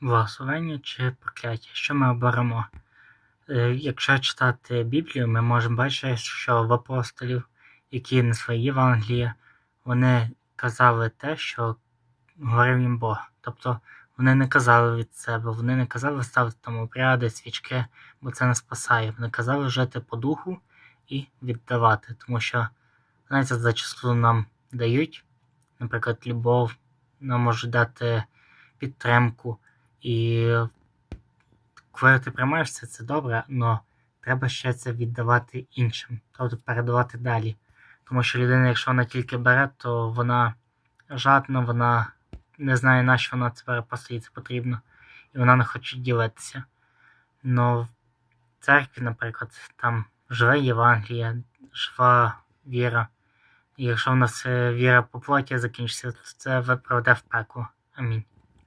Благословення чи прокляття? Що ми оберемо? Е, Якщо читати Біблію, ми можемо бачити, що в апостолів, які несли Євангелія, вони казали те, що говорив їм Бог. Тобто вони не казали від себе, вони не казали ставити там обряди, свічки, бо це не спасає. Вони казали жити по духу і віддавати. Тому що, знаєте, зачасту нам дають, наприклад, любов, нам можуть дати підтримку. І коли ти приймаєш це, добре, але треба ще це віддавати іншим, тобто передавати далі. Тому що людина, якщо вона тільки бере, то вона жадна, вона не знає, на що вона це бере, їй потрібно, і вона не хоче ділитися. Но в церкві, наприклад, там живе Євангелія, жива віра. І якщо в нас е, віра по плоті закінчиться, то це приведе в пекло. Амінь.